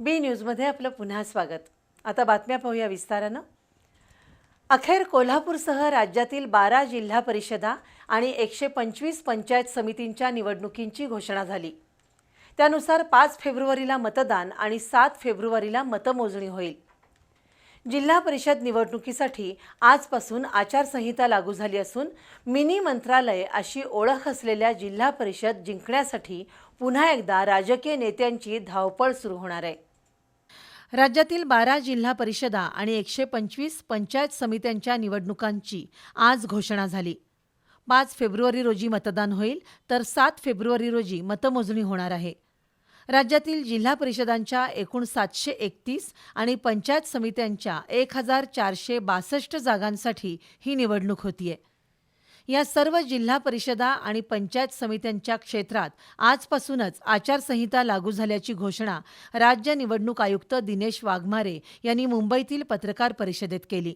बी न्यूजमध्ये आपलं पुन्हा स्वागत. आता बातम्या पाहूया विस्तारानं. अखेर कोल्हापूरसह राज्यातील बारा जिल्हा परिषदा आणि एकशे पंचवीस पंचायत समितींच्या निवडणुकींची घोषणा झाली. त्यानुसार पाच फेब्रुवारीला मतदान आणि सात फेब्रुवारीला मतमोजणी होईल. जिल्हा परिषद निवडणुकीसाठी आजपासून आचारसंहिता लागू झाली असून मिनी मंत्रालय अशी ओळख असलेल्या जिल्हा परिषद जिंकण्यासाठी पुन्हा एकदा राजकीय नेत्यांची धावपळ सुरू होणार आहे. राज्यातील बारा जिल्हा परिषदा आणि एकशे पंचवीस पंचायत समित्यांच्या निवडणुकांची आज घोषणा झाली. पाच फेब्रुवारी रोजी मतदान होईल तर सात फेब्रुवारी रोजी मतमोजणी होणार आहे. राज्यातील जिल्हा परिषदांच्या एकूण सातशे एकतीस आणि पंचायत समित्यांच्या एक हजार चारशे बासष्ट जागांसाठी ही निवडणूक होतीये. या सर्व जिल्हा परिषदा आणि पंचायत समित्यांच्या क्षेत्रात आजपासूनच आचारसंहिता लागू झाल्याची घोषणा राज्य निवडणूक आयुक्त दिनेश वाघमारे यांनी मुंबईतील पत्रकार परिषदेत केली.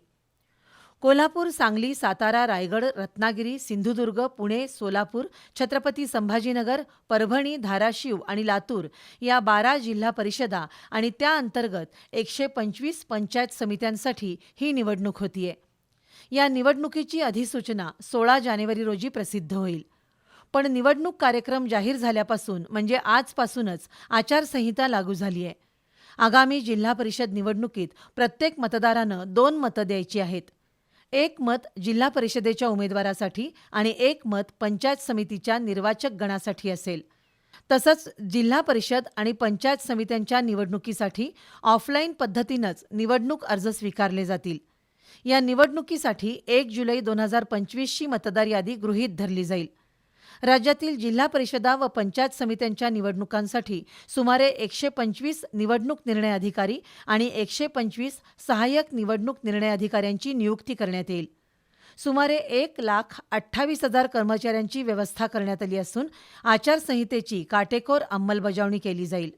कोल्हापूर सांगली सातारा रायगड रत्नागिरी सिंधुदुर्ग पुणे सोलापूर छत्रपती संभाजीनगर परभणी धाराशिव आणि लातूर या बारा जिल्हा परिषदा आणि त्या अंतर्गत एकशे पंचवीस पंचायत समित्यांसाठी ही निवडणूक होतीये. या निवडणुकीची अधिसूचना सोळा जानेवारी रोजी प्रसिद्ध होईल. पण निवडणूक कार्यक्रम जाहीर झाल्यापासून म्हणजे आजपासूनच आचारसंहिता लागू झाली आहे. आगामी जिल्हा परिषद निवडणुकीत प्रत्येक मतदारानं दोन मतं द्यायची आहेत. एक मत जिल्हा परिषदेच्या उमेदवारासाठी आणि एक मत पंचायत समितीच्या निर्वाचक गणासाठी असेल. तसंच जिल्हा परिषद आणि पंचायत समित्यांच्या निवडणुकीसाठी ऑफलाईन पद्धतीनंच निवडणूक अर्ज स्वीकारले जातील. या निवडणुकीसाठी एक जुलै दोन हजार पंचवीसची मतदार यादी गृहीत धरली जाईल. राज्यातील जिल्हा परिषदा व पंचायत समित्यांच्या निवडणुकांसाठी सुमारे एकशे पंचवीस निवडणूक निर्णय अधिकारी आणि एकशे पंचवीस सहाय्यक निवडणूक निर्णय अधिकाऱ्यांची नियुक्ती करण्यात येईल. सुमारे एक लाख अठ्ठावीस हजार कर्मचाऱ्यांची व्यवस्था करण्यात आली असून आचारसंहितेची काटेकोर अंमलबजावणी केली जाईल.